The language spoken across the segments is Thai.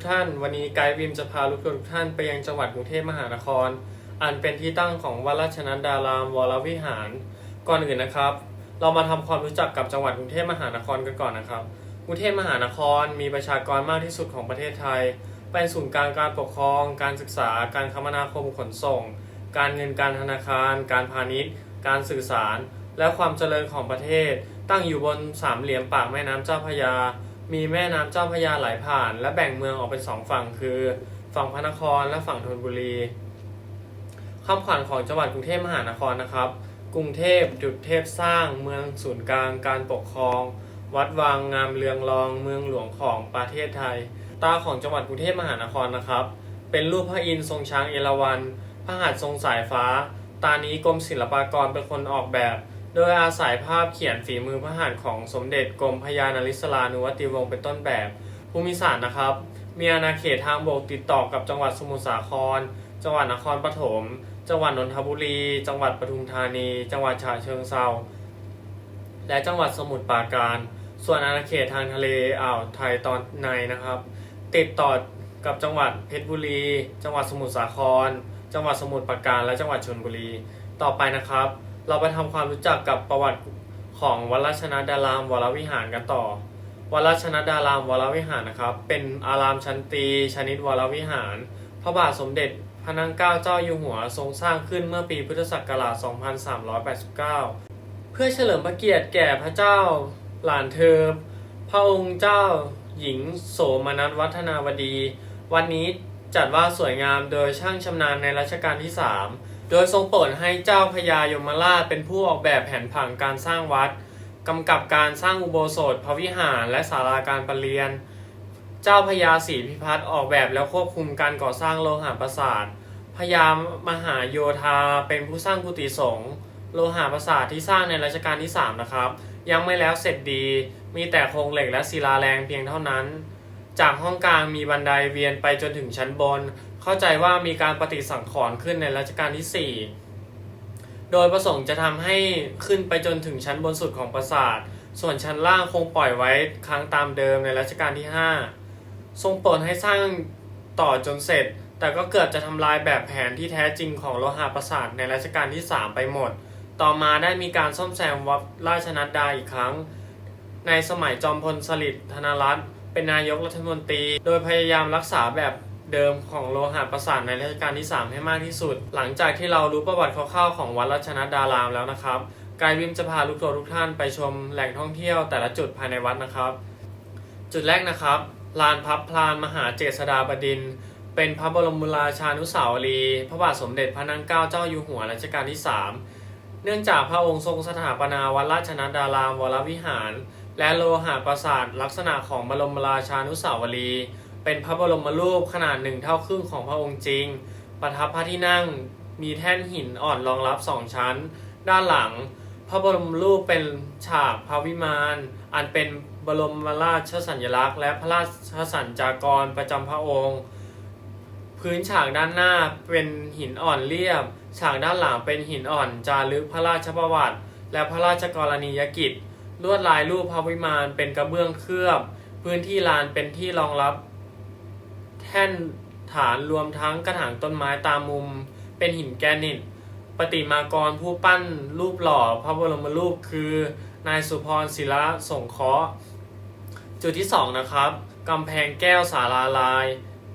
กท่าน วันนี้ไกด์วิมจะพาลูกทุกท่านไปยังจังหวัดกรุงเทพมหานคร อันเป็นที่ตั้งของวัดราชนันดารามวรวิหาร ก่อนอื่นนะครับ เรามาทำความรู้จักกับจังหวัดกรุงเทพมหานครกันก่อนนะครับ กรุงเทพมหานครมีประชากรมากที่สุดของประเทศไทย เป็นศูนย์กลางการปกครอง การศึกษา การคมนาคมขนส่ง การเงินการธนาคาร การพาณิชย์ การสื่อสาร และความเจริญของประเทศ ตั้งอยู่บนสามเหลี่ยมปากแม่น้ำเจ้าพระยา มีแม่น้ำเจ้าพระยาไหลผ่าน และแบ่งเมืองออกเป็นสองฝั่งคือ ฝั่งพระนครและฝั่งธนบุรีคำขวัญของจังหวัดกรุงเทพมหานครนะครับ กรุงเทพดุจเทพสร้าง เมืองศูนย์กลางการปกครอง วัดวางงามเรืองรอง เมืองหลวงของประเทศไทย ตาของจังหวัดกรุงเทพมหานครนะครับ เป็นรูปพระอินทร์ทรงช้างเอราวัณพระหัตถ์ทรงสายฟ้า ตานี้กรมศิลปากรเป็นคนออกแบบ โดยอาศัยภาพเขียนฝีมือพระหัตถ์ของสมเด็จกรมพยานาริศรานุวัติวงศ์เป็นต้นแบบภูมิศาสตร์นะครับ มีอาณาเขตทางบกติดต่อกับจังหวัดสมุทรสาคร จังหวัดนครปฐม จังหวัดนนทบุรี จังหวัดปทุมธานี จังหวัดฉะเชิงเทราและจังหวัดสมุทรปราการ ส่วนอาณาเขตทางทะเลอ่าวไทยตอนในนะครับ ติดต่อกับจังหวัดเพชรบุรี จังหวัดสมุทรสาคร จังหวัดสมุทรปราการ และจังหวัดชลบุรี ต่อไปนะครับ เราไปทำความรู้จักกับประวัติของวัดราชนัดารามวรวิหารกันต่อ วัดราชนัดารามวรวิหารนะครับ เป็นอารามชั้นตีชนิดวรวิหาร พระบาทสมเด็จพระนางเกล้าเจ้าอยู่หัวทรงสร้างขึ้นเมื่อปีพุทธศักราช 2389 เพื่อเฉลิมพระเกียรติแก่พระเจ้าหลานเธอ พระองค์เจ้าหญิงโสมนัสวัฒนาวดี วันนี้จัดว่าสวยงามโดยช่างชำนาญในรัชกาลที่ 3 โดยทรงโปรดให้เจ้าพญายมราชเป็นผู้ออกแบบแผนผังการสร้างวัดกำกับการสร้างอุโบสถพระวิหารและศาลาการประเรียน เจ้าพญาศรีพิพัฒน์ออกแบบและควบคุมการก่อสร้างโลหะปราสาทพญามหาโยธาเป็นผู้สร้างกุฏิสงฆ์โลหะปราสาทที่สร้างในรัชกาลที่ 3 นะครับ ยังไม่แล้วเสร็จดี มีแต่โครงเหล็กและศิลาแรงเพียงเท่านั้น จากห้องกลางมีบันไดเวียนไปจนถึงชั้นบน เข้าใจว่ามีการปฏิสังขรณ์ขึ้นในรัชกาลที่ 4 โดยประสงค์จะทำให้ขึ้นไปจนถึงชั้นบนสุดของปราสาท ส่วนชั้นล่างคงปล่อยไว้ค้างตามเดิมในรัชกาลที่ 5 ทรงโปรดให้สร้างต่อจนเสร็จ แต่ก็เกือบจะทำลายแบบแผนที่แท้จริงของโลหะปราสาทในรัชกาลที่ 3 ไปหมด ต่อมาได้มีการซ่อมแซมวัดราชนัดดาอีกครั้ง ในสมัยจอมพลสฤษดิ์ธนรัตน์เป็นนายกรัฐมนตรี โดยพยายามรักษาแบบ เดิมของโลหะประสาทในรัชกาลที่ 3 ให้มากที่สุด หลังจากที่เรารู้ประวัติคร่าวๆของวัดราชนัดดารามแล้วนะครับ กายวิมจะพาลูกทัวร์ทุกท่านไปชมแหล่งท่องเที่ยวแต่ละจุดภายในวัดนะครับ จุดแรกนะครับลานพับพลานมหาเจษฎาบดิน เป็นพระบรมราชานุสาวรีย์พระบาทสมเด็จพระนางเกล้าเจ้าอยู่หัวรัชกาลที่ 3 เนื่องจากพระองค์ทรงสถาปนาวัดราชนัดดารามวรวิหาร และโลหะปราสาทลักษณะของบรมราชานุสาวรีย์ เป็นพระบรมรูปขนาดหนึ่งเท่าครึ่งของพระองค์จริง ประทับพระที่นั่งมีแท่นหินอ่อนรองรับสองชั้น ด้านหลัง พระบรมรูปเป็นฉากพระวิมาน อันเป็นบรมราชสัญลักษณ์ และพระราชสัญจากรประจำพระองค์ พื้นฉากด้านหน้าเป็นหินอ่อนเรียบ ฉากด้านหลังเป็นหินอ่อนจารึกพระราชประวัติ และพระราชกรณียกิจ ลวดลายรูปพระวิมานเป็นกระเบื้องเคลือบ พื้นที่ลานเป็นที่รองรับ แท่นฐานรวมทั้งกระถางต้นไม้ตามมุม เป็นหินแกรนิตปฏิมากรผู้ปั้นรูปหล่อพระบรมรูปคือนายสุพรศิลาสงเคราะห์จุดที่ 2 นะครับกำแพงแก้วสาราลาย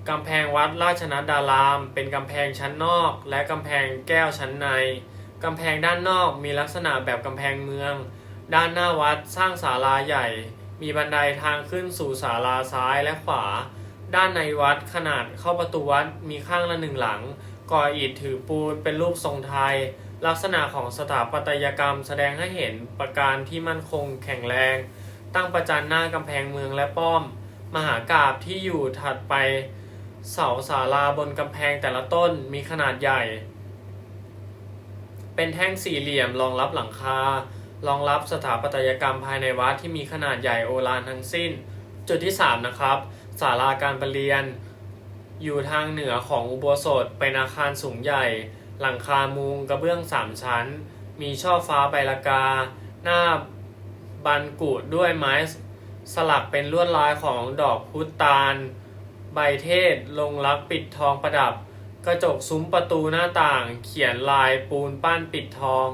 กำแพงวัดราชนัดดาราม เป็นกำแพงชั้นนอก และกำแพงแก้วชั้นในกำแพงด้านนอกมีลักษณะแบบกำแพงเมือง ด้านหน้าวัดสร้างศาลาใหญ่ มีบันไดทางขึ้นสู่ศาลาซ้ายและขวา ด้านในวัดขนาดเข้าประตูวัดมีข้างละหนึ่งหลัง ก่ออิฐถือปูนเป็นรูปทรงไทย ลักษณะของสถาปัตยกรรมแสดงให้เห็นประการที่มั่นคงแข็งแรง ตั้งประจันหน้ากำแพงเมืองและป้อม มหากราบที่อยู่ถัดไป เสาศาลาบนกำแพงแต่ละต้นมีขนาดใหญ่ เป็นแท่งสี่เหลี่ยมรองรับหลังคารองรับสถาปัตยกรรมภายในวัดที่มีขนาดใหญ่โอฬารทั้งสิ้น จุดที่ 3 นะครับ ศาลาการประเรียน อยู่ทางเหนือของอุโบสถเป็นอาคารสูงใหญ่ หลังคามุงกระเบื้อง3ชั้น มีช่อฟ้าใบละกา หน้าบันกุด้วยไม้สลักเป็นลวดลายของดอกพุตานใบเทศลงรักปิดทองประดับ กระจกซุ้มประตูหน้าต่าง เขียนลายปูนปั้นปิดทอง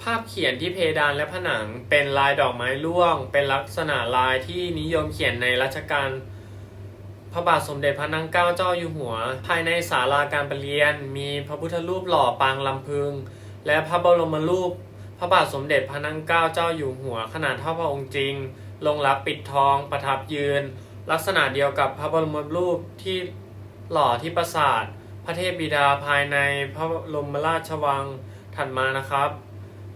ภาพเขียนที่เพดานและผนังเป็นลายดอกไม้ร่วง เป็นลักษณะลายที่นิยมเขียนในรัชกาล พระบาทสมเด็จพระนั่งเกล้าเจ้าอยู่หัว ภายในศาลาการประเรียน มีพระพุทธรูปหล่อปางลำพึง และพระบรมรูป พระบาทสมเด็จพระนั่งเกล้าเจ้าอยู่หัว ขนาดเท่าพระองค์จริง ลงรักปิดทองประทับยืน ลักษณะเดียวกับพระบรมรูปที่หล่อที่ปราสาท พระเทพบิดาภายในพระบรมราชวังถัดมานะครับ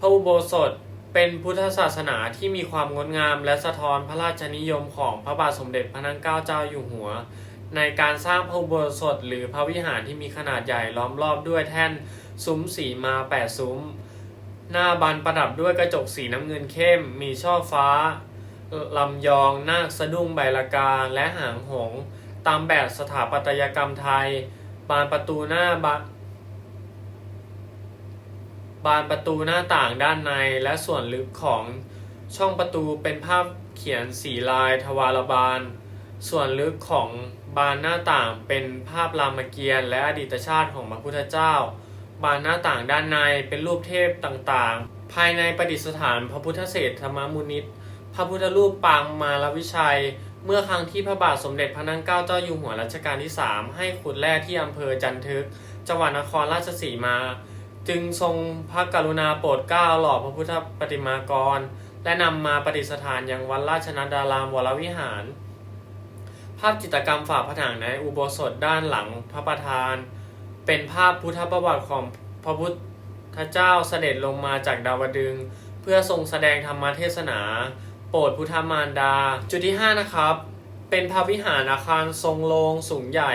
พระอุโบสถ เป็นพุทธศาสนาที่มีความงดงามและสะท้อนพระราชนิยมของพระบาทสมเด็จพระนั่งเกล้าเจ้าอยู่หัว ในการสร้างพระอุโบสถหรือพระวิหารที่มีขนาดใหญ่ล้อมรอบด้วยแท่นซุ้มสีมาแปดซุ้ม หน้าบานประดับด้วยกระจกสีน้ำเงินเข้ม มีช่อฟ้าลำยองนาคสะดุ้งใบละกาและหางหงส์ตามแบบสถาปัตยกรรมไทย บานประตูหน้าบาน บานประตูหน้าต่างด้านในและส่วนลึกของช่องประตูเป็นภาพเขียนสีลายทวารบาน ส่วนลึกของบานหน้าต่างเป็นภาพรามเกียรติและอดีตชาติของพระพุทธเจ้า บานหน้าต่างด้านในเป็นรูปเทพต่างๆ ภายในประดิษฐานพระพุทธเศรษฐมมุนิตพระพุทธรูปปางมาลวิชัย เมื่อครั้งที่พระบาทสมเด็จพระนั่งเกล้าเจ้าอยู่หัวรัชกาลที่ 3 ให้ขุดแร่ที่อำเภอจันทึก จังหวัดนครราชสีมา จึงทรงพระกรุณาโปรดเกล้าหล่อพระพุทธปฏิมากร และนำมาประดิษฐานยังวัดราชนัดดารามวรวิหาร ภาพจิตรกรรมฝาผนังในอุโบสถด้านหลังพระประธาน เป็นภาพพุทธประวัติของพระพุทธเจ้าเสด็จลงมาจากดาวดึง เพื่อทรงแสดงธรรมเทศนา โปรดพุทธมารดา จุดที่ 5 นะครับ เป็นพระวิหารอาคารทรงโลงสูงใหญ่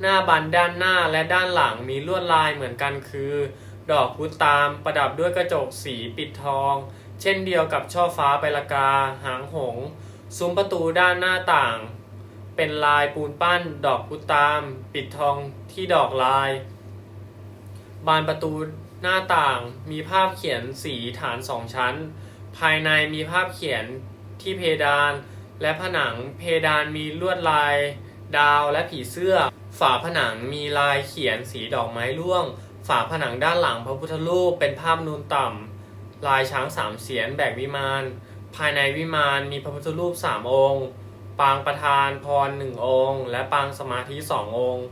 หน้าบานด้านหน้าและด้านหลังมีลวดลายเหมือนกันคือ ดอกพุตามประดับด้วยกระจกสีปิดทอง เช่นเดียวกับช่อฟ้าใบละกา หางหงส์ซุ้มประตูด้านหน้าต่าง เป็นลายปูนปั้น ดอกพุตาม ปิดทองที่ดอกลาย บานประตูหน้าต่างมีภาพเขียนสีฐานสองชั้น ภายในมีภาพเขียนที่เพดาน และผนังเพดานมีลวดลาย ดาวและผีเสื้อ ฝาผนังมีลายเขียนสีดอกไม้ร่วง ฝาผนังด้านหลังพระพุทธรูปเป็นภาพนูนต่ำลายช้างสามเสียนแบกวิมาน ภายในวิมานมีพระพุทธรูปสามองค์ ปางประธานพรหนึ่งองค์ และปางสมาธิสององค์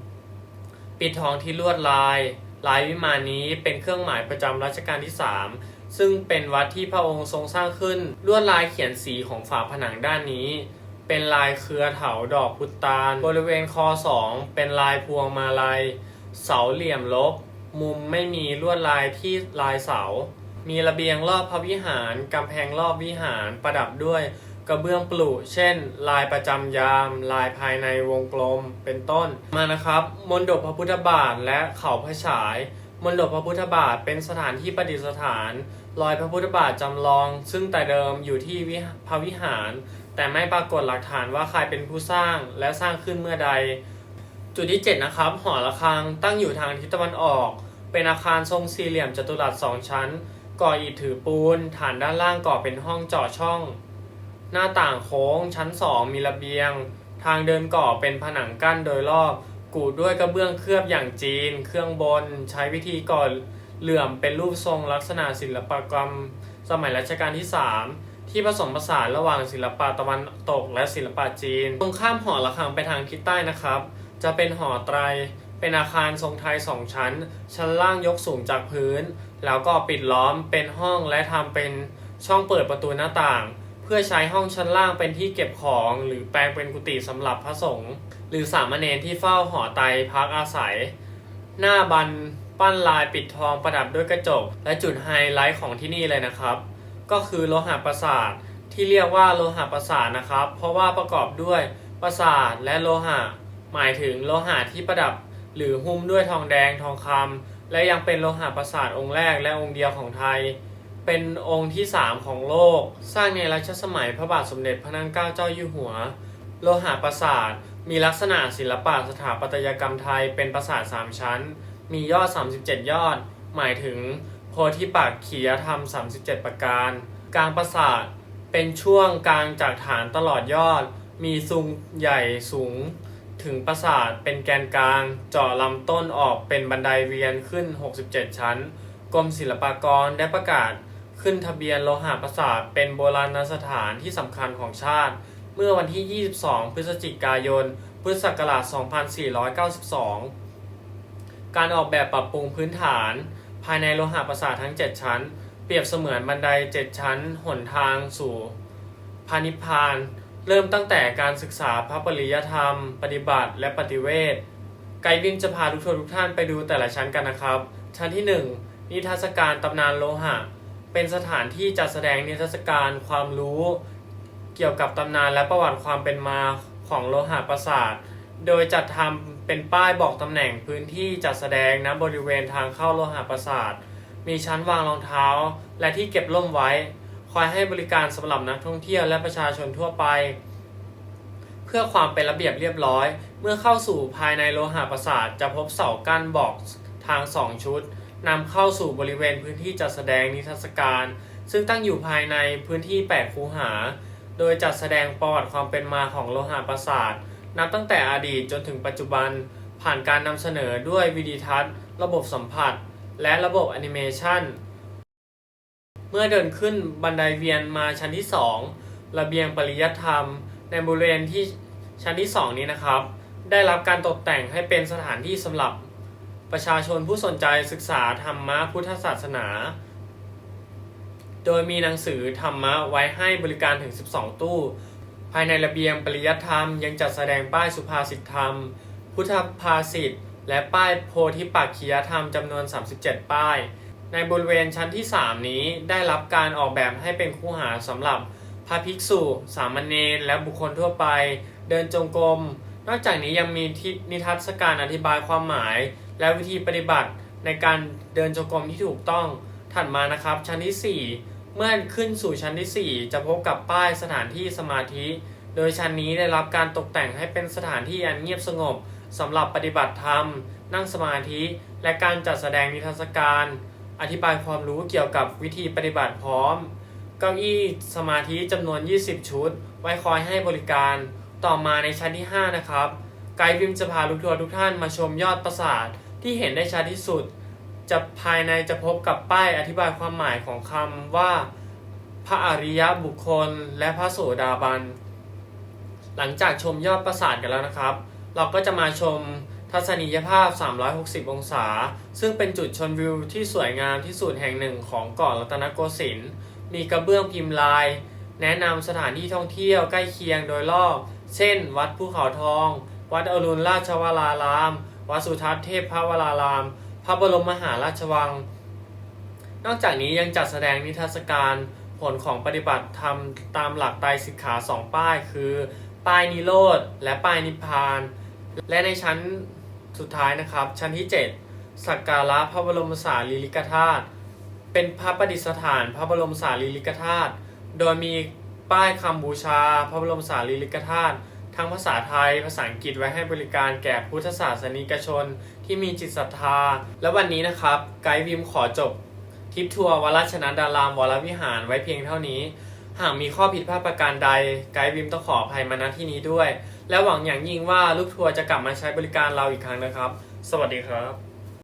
ปิดทองที่ลวดลาย ลายวิมานนี้เป็นเครื่องหมายประจำรัชกาลที่3ซึ่งเป็นวัดที่พระองค์ทรงสร้างขึ้นลวดลายเขียนสีของฝาผนังด้านนี้ เป็นลายเครือเถาดอกพุตานบริเวณคอสองเป็นลายพวงมาลัย เสาเหลี่ยมลบ มุมไม่มีลวดลายที่ลายเสา มีระเบียงรอบพระวิหาร กำแพงรอบวิหารประดับด้วยกระเบื้องปลุเช่น ลายประจำยาม ลายภายในวงกลมเป็นต้นมานะครับ มณฑปพระพุทธบาทและเขาพระฉาย มณฑปพระพุทธบาทเป็นสถานที่ประดิษฐาน รอยพระพุทธบาทจำลอง ซึ่งแต่เดิมอยู่ที่พระวิหาร แต่ไม่ปรากฏหลักฐานว่าใครเป็นผู้สร้างและสร้างขึ้นเมื่อใด จุดที่ 7 นะครับ หอระฆังตั้งอยู่ทางทิศตะวันออก เป็นอาคารทรงสี่เหลี่ยมจัตุรัสสองชั้น ก่ออิฐถือปูน ฐานด้านล่างก่อเป็นห้องเจาะช่อง หน้าต่างโค้ง ชั้น 2 มีระเบียง ทางเดินก่อเป็นผนังกั้นโดยรอบ กูดด้วยกระเบื้องเคลือบอย่างจีน เครื่องบน ใช้วิธีก่อเหลื่อมเป็นรูปทรงลักษณะศิลปกรรม สมัยรัชกาลที่ 3ที่ผสมผสานระหว่างศิลปะตะวันตกและศิลปะจีน ตรงข้ามหอระฆังไปทางทิศใต้นะครับ จะเป็นหอไตร เป็นอาคารทรงไทยสองชั้น ชั้นล่างยกสูงจากพื้น แล้วก็ปิดล้อมเป็นห้องและทำเป็นช่องเปิดประตูหน้าต่าง เพื่อใช้ห้องชั้นล่างเป็นที่เก็บของ หรือแปลงเป็นกุฏิสำหรับพระสงฆ์หรือสามเณรที่เฝ้าหอไตรพักอาศัย หน้าบันปั้นลายปิดทองประดับด้วยกระจก และจุดไฮไลท์ของที่นี่เลยนะครับ ก็คือโลหะประสาทที่เรียกว่าโลหะประสาทนะครับ เพราะว่าประกอบด้วยประสาทและโลหะ หมายถึงโลหะที่ประดับหรือหุ้มด้วยทองแดงทองคำและยังเป็นโลหะประสาทองค์แรกและองค์เดียวของไทย เป็นองค์ที่ 3 ของโลก สร้างในรัชสมัยพระบาทสมเด็จพระนั่งเกล้าเจ้าอยู่หัว โลหะประสาทมีลักษณะศิลปะสถาปัตยกรรมไทยเป็นประสาท 3 ชั้น มียอด 37 ยอด หมายถึงโพธิปักขียธรรม 37 ประการ กลางประสาทเป็นช่วงกลางจากฐานตลอดยอด มีซุงใหญ่สูง ถึงปราสาทเป็นแกนกลาง เจาะลำต้นออกเป็นบันไดเวียนขึ้น 67 ชั้น กรมศิลปากรได้ประกาศขึ้นทะเบียนโลหะปราสาทเป็นโบราณสถานที่สำคัญของชาติ เมื่อวันที่ 22 พฤศจิกายน พุทธศักราช 2492 การออกแบบปรับปรุงพื้นฐาน ภายในโลหะปราสาททั้ง 7 ชั้น เปรียบเสมือนบันได 7 ชั้น หนทางสู่พานิพพาน เริ่มตั้งแต่การศึกษาพระปริยธรรม ปฏิบัติและปฏิเวทไกด์วินจะพาทุกคนทุกท่านไปดูแต่ละชั้นกันนะครับ ชั้นที่ 1 นิทรรศการตำนานโลหะ เป็นสถานที่จัดแสดงนิทรรศการความรู้ เกี่ยวกับตำนานและประวัติความเป็นมาของโลหะปราสาท โดยจัดทำเป็นป้ายบอกตำแหน่งพื้นที่จัดแสดงณบริเวณทางเข้าโลหะปราสาท มีชั้นวางรองเท้า และที่เก็บร่มไว้ คอยให้บริการสำหรับนักท่องเที่ยวและประชาชนทั่วไป เพื่อความเป็นระเบียบเรียบร้อย เมื่อเข้าสู่ภายในโลหะปราสาทจะพบเสากั้นบอกทางสองชุดนำเข้าสู่บริเวณพื้นที่จัดแสดงนิทรรศการ ซึ่งตั้งอยู่ภายในพื้นที่แปดคูหา โดยจัดแสดงประวัติความเป็นมาของโลหะปราสาทนับตั้งแต่อดีตจนถึงปัจจุบัน ผ่านการนำเสนอด้วยวิดีทัศน์ ระบบสัมผัส และระบบแอนิเมชัน เมื่อเดินขึ้นบันไดเวียนมาชั้นที่ 2 ระเบียงปริยัตธรรม ในบริเวณที่ชั้นที่ 2 นี้นะครับ ได้รับการตกแต่งให้เป็นสถานที่สำหรับประชาชนผู้สนใจศึกษาธรรมะพุทธศาสนา โดยมีหนังสือธรรมะไว้ให้บริการถึง 12 ตู้ ภายในระเบียงปริยัตธรรม ยังจัดแสดงป้ายสุภาษิตธรรม พุทธภาษิตและป้ายโพธิปักขียธรรมจำนวน 37 ป้าย ในบริเวณชั้นที่ 3 นี้ได้รับการออกแบบให้เป็นคูหาสำหรับพระภิกษุ สามเณรและบุคคลทั่วไป เดินจงกรม นอกจากนี้ยังมีนิทรรศการอธิบายความหมาย และวิธีปฏิบัติในการเดินจงกรมที่ถูกต้อง ถัดมานะครับ ชั้นที่ 4 เมื่อขึ้นสู่ชั้นที่ 4 จะพบกับป้ายสถานที่สมาธิ โดยชั้นนี้ได้รับการตกแต่งให้เป็นสถานที่อันเงียบสงบสำหรับปฏิบัติธรรม นั่งสมาธิ และการจัดแสดงนิทรรศการ อธิบายความรู้เกี่ยวกับวิธีปฏิบัติพร้อม เก้าอี้สมาธิจำนวน 20 ชุด ไว้คอยให้บริการ ต่อมาในชั้นที่ 5 นะครับ ไกด์วิมจะพาลูกทัวร์ทุกท่านมาชมยอดปราสาทที่เห็นได้ชัดที่สุด จะภายในจะพบกับป้ายอธิบายความหมายของคำว่า พระอริยบุคคล และพระโสดาบัน หลังจากชมยอดปราสาทกันแล้วนะครับ เราก็จะมาชม ทัศนียภาพ 360 องศา ซึ่งเป็นจุดชมวิวที่สวยงามที่สุดแห่งหนึ่งของเกาะรัตนโกสินทร์ มีกระเบื้องพิมพ์ลาย แนะนำสถานที่ท่องเที่ยวใกล้เคียงโดยรอบ เช่น วัดภูเขาทอง วัดอรุณราชวราราม วัดสุทัศน์เทพพระวราราม พระบรมมหาราชวัง นอกจากนี้ยังจัดแสดงนิทรรศการผลของปฏิบัติธรรมตามหลักไตรสิกขาสองป้ายคือ ป้ายนิโรธและป้ายนิพพาน และในชั้น สุดท้ายนะครับ ชั้นที่ 7 สักการะพระบรมสารีริกธาตุเป็นพระประดิษฐานพระบรมสารีริกธาตุโดยมีป้ายคำบูชา พระบรมสารีริกธาตุทั้งภาษาไทยภาษาอังกฤษไว้ให้บริการแก่พุทธศาสนิกชนที่มีจิตศรัทธา และวันนี้นะครับ ไกด์วิมขอจบทริปทัวร์วดราชนดารามวรวิหารไว้เพียงเท่านี้ หากมีข้อผิดพลาดประการใด ไกด์วิมต้องขออภัยมาณที่นี้ด้วย และหวังอย่างยิ่งว่าลูกทัวร์จะกลับมาใช้บริการเราอีกครั้งนะครับ สวัสดีครับ